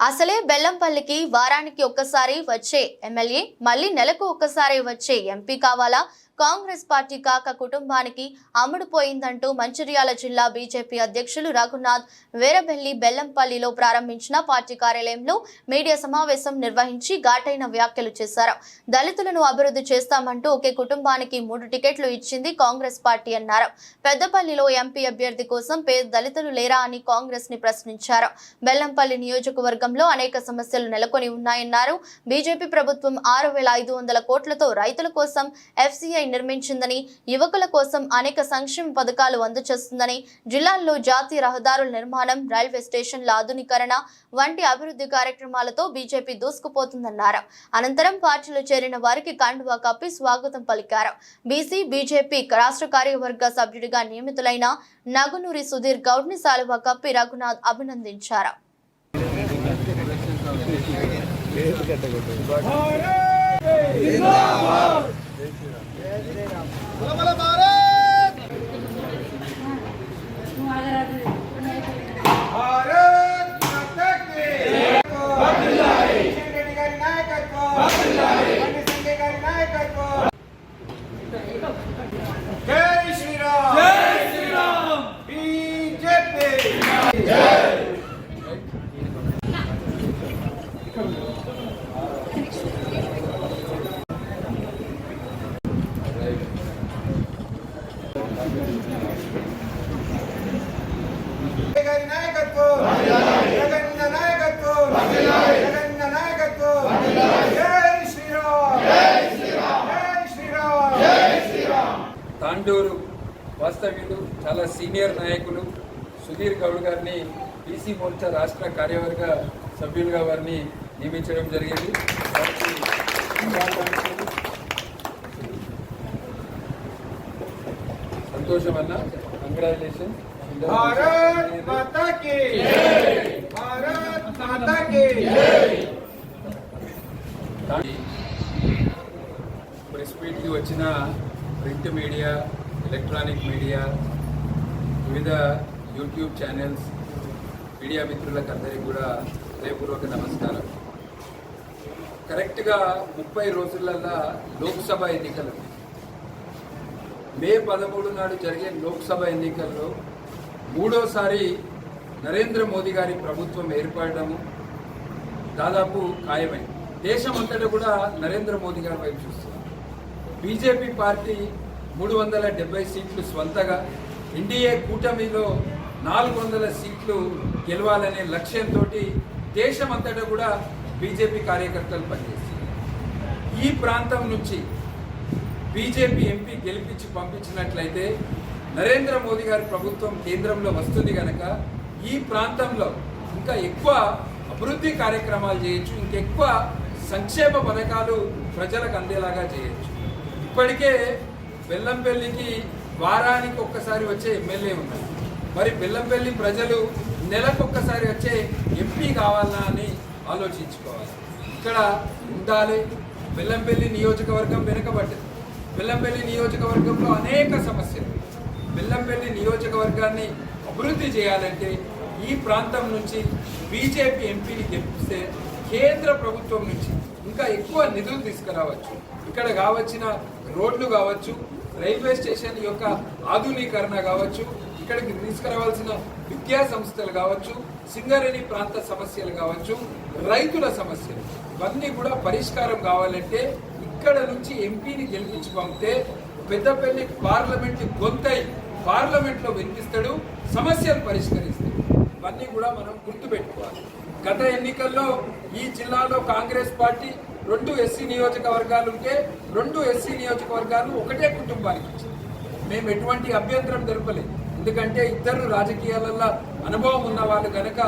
అసలే బెల్లంపల్లికి వారానికి ఒక్కసారి వచ్చే ఎమ్మెల్యే మళ్ళీ నెలకు ఒక్కసారి వచ్చే ఎంపీ కావాలా? కాంగ్రెస్ పార్టీ కాక కుటుంబానికి అమ్ముడుపోయిందంటూ మంచిర్యాల జిల్లా బీజేపీ అధ్యక్షులు రఘునాథ్ వేరబెల్లి బెల్లంపల్లిలో ప్రారంభించిన పార్టీ కార్యాలయంలో మీడియా సమావేశం నిర్వహించి ఘాటైన వ్యాఖ్యలు చేశారు. దళితులను అభివృద్ధి చేస్తామంటూ ఒకే కుటుంబానికి మూడు టికెట్లు ఇచ్చింది కాంగ్రెస్ పార్టీ అన్నారు. పెద్దపల్లిలో ఎంపీ అభ్యర్థి కోసం పేద దళితులు లేరా అని కాంగ్రెస్ని ప్రశ్నించారు. బెల్లంపల్లి నియోజకవర్గం నియోజకవర్గంలో అనేక సమస్యలు నెలకొని ఉన్నాయన్నారు. బీజేపీ ప్రభుత్వం ఆరు వేల ఐదు వందల కోట్లతో రైతుల కోసం ఎఫ్సీఐ నిర్మించిందని యువకుల కోసం అనేక సంక్షేమ పథకాలు అందజేస్తుందని జిల్లాల్లో జాతీయ రహదారుల నిర్మాణం రైల్వే స్టేషన్ల ఆధునీకరణ వంటి అభివృద్ధి కార్యక్రమాలతో బీజేపీ దూసుకుపోతుందన్నారు. అనంతరం పార్టీలో చేరిన వారికి కండువా కప్పి స్వాగతం పలికారు. బీసీ బీజేపీ రాష్ట్ర కార్యవర్గ సభ్యుడిగా నియమితులైన నగునూరి సుధీర్ గౌడ్ని సాలువా కప్పి రఘునాథ్ అభినందించారు. బల భారత్ భారత్ మాతా కీ వర్ధిల్లాలి రెడ్డి గారి నాయకత్వం వర్ధిల్లాలి బండి సంజయ్ గారి నాయకత్వం జై శ్రీరామ్ జై శ్రీరామ్ బీజేపీ గారి నాయకత్వం. జగన్న నాయకత్వం. జగన్న నాయకత్వం. జై శ్రీరామ్. జై శ్రీరామ్. జై శ్రీరామ్ తాండూరు వాస్తవ్యులు చాలా సీనియర్ నాయకులు సుధీర్ గౌడ్ గారిని బీసీ మోర్చా రాష్ట్ర కార్యవర్గ సభ్యులుగా వారిని నియమించడం జరిగింది. వారికి సంతోషం అన్న. కంగ్రాచులేషన్ भारत माता की। भारत माता की। ప్రెస్ మీట్కి వచ్చిన ప్రింట్ మీడియా ఎలక్ట్రానిక్ మీడియా వివిధ యూట్యూబ్ ఛానల్స్ మీడియా మిత్రులకు అందరికీ కూడా హృదయపూర్వక నమస్కారం కరెక్ట్గా ముప్పై రోజులల్లా లోక్సభ ఎన్నికలు మే పదమూడు నాడు జరిగే లోక్సభ ఎన్నికల్లో మూడోసారి నరేంద్ర మోదీ గారి ప్రభుత్వం ఏర్పడము దాదాపు ఖాయమైంది. దేశం కూడా నరేంద్ర మోదీ గారి వైపు చూస్తున్నారు బీజేపీ పార్టీ మూడు వందల డెబ్బై సీట్లు స్వంతగా ఎన్డీఏ కూటమిలో నాలుగు వందల సీట్లు గెలవాలనే లక్ష్యంతో దేశం అంతటా కూడా బీజేపీ కార్యకర్తలు పనిచేస్తారు ఈ ప్రాంతం నుంచి బీజేపీ ఎంపీ గెలిపించి పంపించినట్లయితే నరేంద్ర మోదీ గారి ప్రభుత్వం కేంద్రంలో వస్తుంది కనుక ఈ ప్రాంతంలో ఇంకా ఎక్కువ అభివృద్ధి కార్యక్రమాలు చేయొచ్చు ఇంకెక్కువ సంక్షేమ పథకాలు ప్రజలకు అందేలాగా చేయొచ్చు. ఇప్పటికే బెల్లంపల్లికి వారానికి ఒక్కసారి వచ్చే ఎమ్మెల్యే ఉన్నారు. మరి బెల్లంపల్లి ప్రజలు నెలకొక్కసారి వచ్చే ఎంపీ కావాలా అని ఆలోచించుకోవాలి. ఇక్కడ ఉండాలి. బెల్లంపల్లి నియోజకవర్గం వెనుకబడ్డది. బెల్లంపల్లి నియోజకవర్గంలో అనేక సమస్యలు. బెల్లంపల్లి నియోజకవర్గాన్ని అభివృద్ధి చేయాలంటే ఈ ప్రాంతం నుంచి బీజేపీ ఎంపీని గెలిపిస్తే కేంద్ర ప్రభుత్వం నుంచి ఇంకా ఎక్కువ నిధులు తీసుకురావచ్చు. ఇక్కడ కావచ్చిన రోడ్లు కావచ్చు రైల్వే స్టేషన్ యొక్క ఆధునీకరణ కావచ్చు ఇక్కడికి తీసుకురావాల్సిన విద్యా సంస్థలు కావచ్చు సింగరేణి ప్రాంత సమస్యలు కావచ్చు రైతుల సమస్యలు ఇవన్నీ కూడా పరిష్కారం కావాలంటే ఇక్కడ నుంచి ఎంపీని గెలిపించి పంపితే పెద్దపల్లి పార్లమెంట్ గొంతై పార్లమెంట్లో వినిపిస్తాడు సమస్యలు పరిష్కరిస్తాడు. ఇవన్నీ కూడా మనం గుర్తుపెట్టుకోవాలి. గత ఎన్నికల్లో ఈ జిల్లాలో కాంగ్రెస్ పార్టీ రెండు ఎస్సీ నియోజకవర్గాలు ఉంటే రెండు ఎస్సీ నియోజకవర్గాలు ఒకటే కుటుంబానికి ఇచ్చింది. మేము ఎటువంటి అభ్యంతరం తెలుపలేదు ఎందుకంటే ఇద్దరు రాజకీయాలలో అనుభవం ఉన్న వాళ్ళు కనుక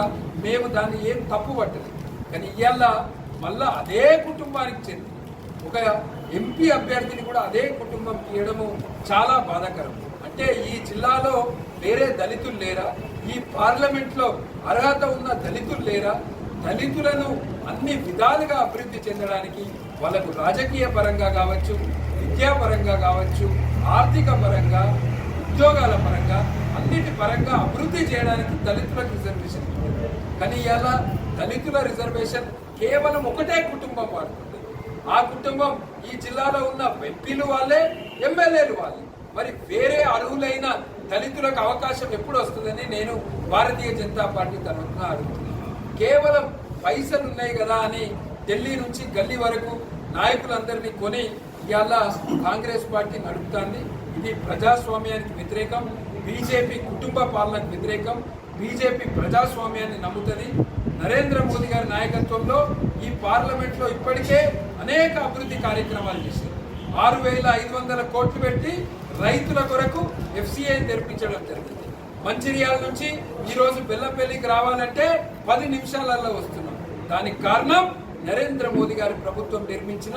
మేము దాన్ని ఏం తప్పు పట్టలేదు. కానీ ఇవాళ మళ్ళా అదే కుటుంబానికి చెంది ఒక ఎంపీ అభ్యర్థిని కూడా అదే కుటుంబం తీయడము చాలా బాధాకరం. అంటే ఈ జిల్లాలో వేరే దళితులు లేరా? ఈ పార్లమెంట్లో అర్హత ఉన్న దళితులు లేరా? దళితులను అన్ని విధాలుగా అభివృద్ధి చెందడానికి వాళ్ళకు రాజకీయ పరంగా కావచ్చు విద్యాపరంగా కావచ్చు ఆర్థిక పరంగా ఉద్యోగాల పరంగా అన్నిటి పరంగా అభివృద్ధి చేయడానికి దళితులకు రిజర్వేషన్ కానీ ఇలా దళితుల రిజర్వేషన్ కేవలం ఒకటే కుటుంబం వాడుతుంది ఆ కుటుంబం ఈ జిల్లాలో ఉన్న ఎంపీలు వాళ్ళే ఎమ్మెల్యేలు వాళ్ళే. మరి వేరే అర్హులైన దళితులకు అవకాశం ఎప్పుడు వస్తుందని నేను భారతీయ జనతా పార్టీ తరఫున అడుగుతున్నాను. కేవలం పైసలు ఉన్నాయి కదా అని ఢిల్లీ నుంచి గల్లీ వరకు నాయకులందరినీ కొని ఇవాళ కాంగ్రెస్ పార్టీ నడుపుతాంది. ఇది ప్రజాస్వామ్యానికి వ్యతిరేకం. బీజేపీ కుటుంబ పాలనకు వ్యతిరేకం. బీజేపీ ప్రజాస్వామ్యాన్ని నమ్ముతుంది. నరేంద్ర మోదీ గారి నాయకత్వంలో ఈ పార్లమెంట్లో ఇప్పటికే అనేక అభివృద్ధి కార్యక్రమాలు చేశారు. ఆరు వేల ఐదు వందల కోట్లు పెట్టి రైతుల కొరకు ఎఫ్సిఐ తెరిపించడం జరిగింది. మంచిర్యాల నుంచి ఈరోజు రోజు బెల్లంపల్లికి రావాలంటే పది నిమిషాలలో వస్తున్నాం. దానికి కారణం నరేంద్ర మోదీ గారి ప్రభుత్వం నిర్మించిన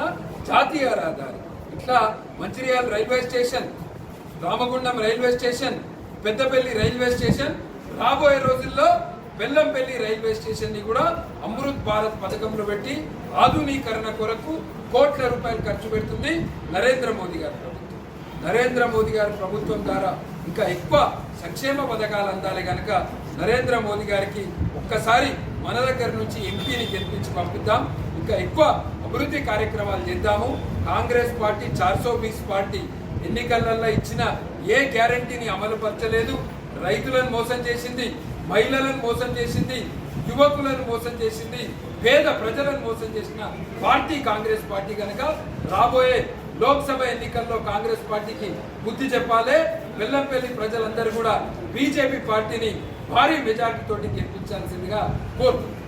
జాతీయ రహదారి. ఇట్లా Mancherial railway station Ramagundam railway station Peddapalli railway station రాబోయే రోజుల్లో బెల్లంపల్లి రైల్వే స్టేషన్ని కూడా అమృత్ భారత్ పథకంలో పెట్టి ఆధునీకరణ కొరకు కోట్ల రూపాయలు ఖర్చు పెడుతుంది నరేంద్ర మోదీ గారు. నరేంద్ర మోదీ గారి ప్రభుత్వం ద్వారా ఇంకా ఎక్కువ సంక్షేమ పథకాలు అందాలి కనుక నరేంద్ర మోదీ గారికి ఒక్కసారి మన దగ్గర నుంచి ఎంపీని గెలిపించి పంపిద్దాం. ఇంకా ఎక్కువ అభివృద్ధి కార్యక్రమాలు చేద్దాము. కాంగ్రెస్ పార్టీ చార్సో బీస్ పార్టీ ఎన్నికలలో ఇచ్చిన ఏ గ్యారంటీని అమలుపరచలేదు. రైతులను మోసం చేసింది మహిళలను మోసం చేసింది యువకులను మోసం చేసింది పేద ప్రజలను మోసం చేసిన పార్టీ కాంగ్రెస్ పార్టీ కనుక రాబోయే లోక్సభ ఎన్నికల్లో కాంగ్రెస్ పార్టీకి బుద్ధి చెప్పాలి. వెల్లంపల్లి ప్రజలందరూ కూడా బీజేపీ పార్టీని భారీ మెజార్టీ గెలిపించాల్సిందిగా కోరుతున్నారు